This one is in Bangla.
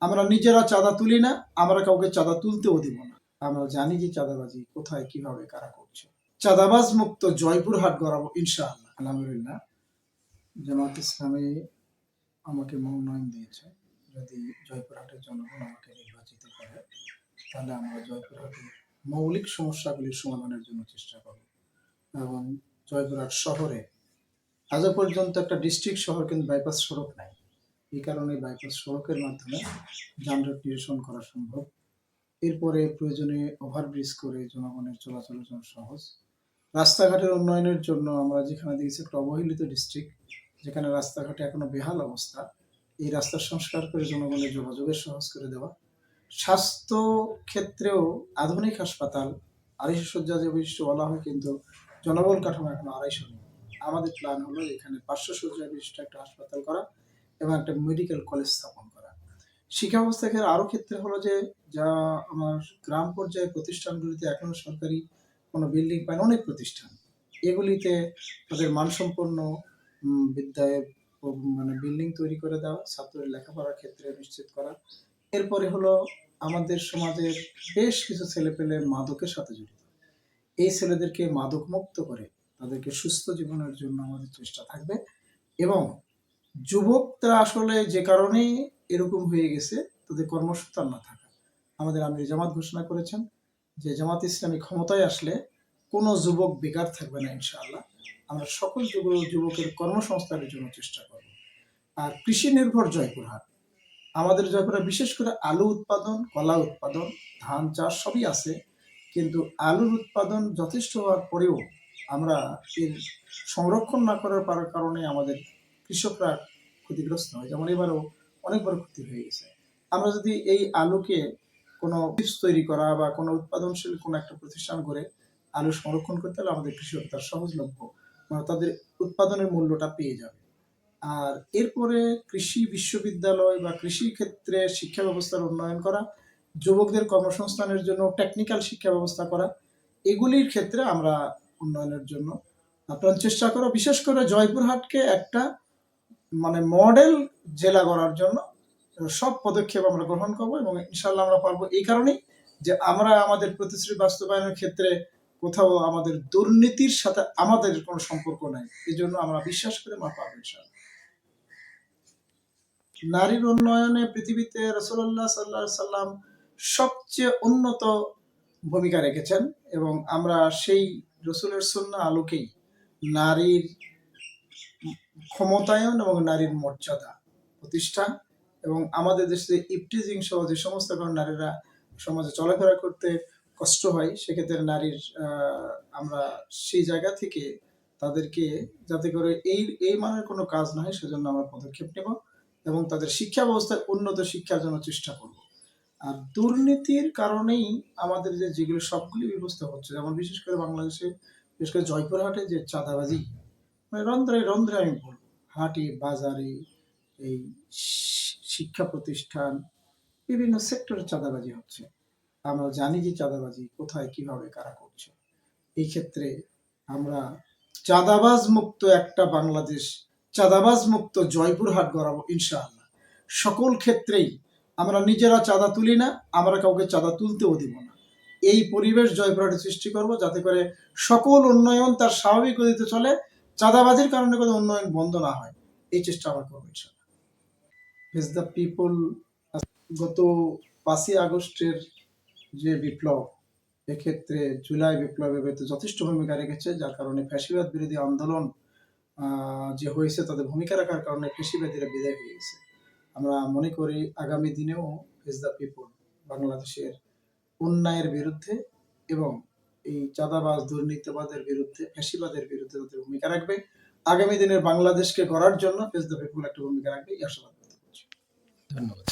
আমরা নিজেরা চাঁদা তুলি না, আমরা কাউকে চাঁদা তুলতেও দিব না। আমরা জানি যে চাঁদাবাজি কোথায়, কীভাবে, কারা করছে। চাঁদাবাজ মুক্ত জয়পুরহাট গড়াবো, ইনশাআল্লাহ। আলহামদুলিল্লাহ। জামাত ইসলামী আমাকে মনোনয়ন দিয়েছে। যদি জয়পুরহাটের জনগণ আমাকে নির্বাচিত করে, তাহলে আমরা জয়পুরহাটের মৌলিক সমস্যাগুলির সমাধানের জন্য চেষ্টা করব। এবং জয়পুরহাট শহরে আজও পর্যন্ত একটা ডিস্ট্রিক্ট শহর কিন্তু বাইপাস সড়ক নাই। এই কারণে বাইপাস সড়কের মাধ্যমে যানজট নিরসন করা সম্ভব। এরপরে প্রয়োজনে ওভারব্রিজ করে জনগণের চলাচলের জন্য সহজ। রাস্তাঘাটের উন্নয়নের জন্য আমরা যেখানে দেখেছি একটা অবহেলিত ডিস্ট্রিক্ট যেখানে রাস্তাঘাটে এখনও বেহাল অবস্থা। এই রাস্তার সংস্কার করে জনগণের যোগাযোগের সহজ করে দেওয়া। স্বাস্থ্য ক্ষেত্রেও আধুনিক হাসপাতাল, আড়াইশো শয্যা যে বিশিষ্ট বলা হয় কিন্তু জনবল কাঠামো এখনও আড়াইশো নেই। আমাদের প্ল্যান হলো এখানে পাঁচশো শয্যা বিশিষ্ট একটা হাসপাতাল করা। এবং একটা মেডিকেল কলেজ স্থাপন করা। শিক্ষা ব্যবস্থা ক্ষেত্রে আরও ক্ষেত্রে হলো যে, যা আমার গ্রাম পর্যায়ে প্রতিষ্ঠানগুলিতে এখনও সরকারি কোনো বিল্ডিং পায় অনেক প্রতিষ্ঠান, এগুলিতে তাদের মানসম্পন্ন বিদ্যায় মানে বিল্ডিং তৈরি করে দেওয়া ছাত্রদের লেখাপড়ার ক্ষেত্রে নিশ্চিত করা। এরপরে হলো আমাদের সমাজের বেশ কিছু ছেলেপেলে মাদকের সাথে জড়িত। এই ছেলেদেরকে মাদক মুক্ত করে তাদেরকে সুস্থ জীবনের জন্য আমাদের চেষ্টা থাকবে এবং যুবকরা আসলে যে কারণে এরকম হয়ে গেছে, তাদের কর্মসূত্র না থাকা। আমাদের আমির জামাত ঘোষণা করেছেন যে, জামাত ইসলামী ক্ষমতায় আসলে কোনো যুবক বেকার থাকবে না ইনশাআল্লাহ। আমরা সকল যুব, যুবকের কর্মসংস্থানের জন্য চেষ্টা করব। আর কৃষি নির্ভর জয়পুরহাট। আমাদের জয়পুরহাট বিশেষ করে আলু উৎপাদন, কলা উৎপাদন, ধান চাষ সবই আছে। কিন্তু আলুর উৎপাদন যথেষ্ট হওয়ার পরেও আমরা এর সংরক্ষণ না করার কারণে আমাদের কৃষকরা ক্ষতিগ্রস্ত হয়। যেমন এবারও অনেক বড় ক্ষতি হয়ে গেছে। আমরা যদি এই আলুকে কোনো চিপস তৈরি করা বা কোনো উৎপাদনশীল কোনো একটা প্রতিষ্ঠান করে আলু সংরক্ষণ করতে হলে আমাদের কৃষক তার সহজলভ্য মানে তাদের উৎপাদনের মূল্যটা পেয়ে যাবে। আর এরপরে কৃষি বিশ্ববিদ্যালয় বা কৃষি ক্ষেত্রে শিক্ষা ব্যবস্থার উন্নয়ন করা, যুবকদের কর্মসংস্থানের জন্য টেকনিক্যাল শিক্ষা ব্যবস্থা করা, এগুলির ক্ষেত্রে আমরা উন্নয়নের জন্য আপনার চেষ্টা করো। বিশেষ করে জয়পুরহাটকে একটা মানে মডেল জেলা গড়ার জন্য সব পদক্ষেপ আমরা গ্রহণ করব এবং ইনশাল্লাহ আমরা পারব এই কারণেই যে আমরা আমাদের প্রতিশ্রুতি বাস্তবায়নের ক্ষেত্রে কোথাও আমাদের দুর্নীতির সাথে আমাদের কোনো সম্পর্ক নাই। এই জন্য আমরা বিশ্বাস করে আমরা পারব ইনশাল্লাহ নারীর উন্নয়নে পৃথিবীতে রসুল্লাহ সাল্লাহ সাল্লাম সবচেয়ে উন্নত ভূমিকা রেখেছেন এবং আমরা সেই রসুলের সন্না আলোকেই নারীর ক্ষমতায়ন এবং নারীর মর্যাদা প্রতিষ্ঠা এবং আমাদের দেশে ইপটিজিং সহ যে সমস্ত কারণ নারীরা সমাজে চলাফেরা করতে কষ্ট হয়, সেক্ষেত্রে নারীর আমরা সেই জায়গা থেকে তাদেরকে যাতে করে এই এই মানের কোনো কাজ না হয়, সেজন্য আমরা পদক্ষেপ নেব এবং তাদের শিক্ষা ব্যবস্থায় উন্নত শিক্ষার জন্য চেষ্টা করব। আর দুর্নীতির কারণেই আমাদের যে, যেগুলো সবগুলি ব্যবস্থা হচ্ছে, যেমন বিশেষ করে বাংলাদেশে, বিশেষ করে জয়পুরহাটে যে চাঁদাবাজি মানে রন্ধ্রে রন্ধ্রে আমি বলব, হাটে, বাজারে, এই শিক্ষা প্রতিষ্ঠান, বিভিন্ন সেক্টরে চাঁদাবাজি হচ্ছে। আমরা জানি যে চাঁদাবাজি কোথায়, কীভাবে, কারা করছে। এই ক্ষেত্রে আমরা চাঁদাবাজ মুক্ত একটা বাংলাদেশ, চাঁদাবাজ মুক্ত জয়পুরহাট গড়াবো ইনশাআল্লাহ। সকল ক্ষেত্রেই আমরা নিজেরা চাঁদা তুলি না, আমরা কাউকে চাঁদা তুলতেও দিব না। এই পরিবেশ জয়পুরহাটে সৃষ্টি করব যাতে করে সকল উন্নয়ন তার স্বাভাবিক গতিতে চলে চাঁদাবাজির কারণে কোনো উন্নয়ন বন্ধ না হয়। এই চেষ্টা আমরা করব ইনশাআল্লাহ ইজ দ্য পিপল গত পাঁচই আগস্টের যে বিপ্লব, এক্ষেত্রে জুলাই বিপ্লবের ভেতরে যথেষ্ট ভূমিকা রেখেছে, যার কারণে ফ্যাসিবাদ বিরোধী আন্দোলন যে হয়েছে তাদের ভূমিকা রাখার কারণে ফ্যাসিবাদীরা বিদায় হয়ে গেছে। আমরা মনে করি আগামী দিনেও ইজ দ্য পিপল বাংলাদেশের অন্যায়ের বিরুদ্ধে এবং এই চাঁদাবাজ, দুর্নীতিবাদের বিরুদ্ধে, ফ্যাসিবাদের বিরুদ্ধে তাদের ভূমিকা রাখবে আগামী দিনের বাংলাদেশকে গড়ার জন্য ফেস দ্য পিপুল একটা ভূমিকা রাখবে এই আশাবাদ। ধন্যবাদ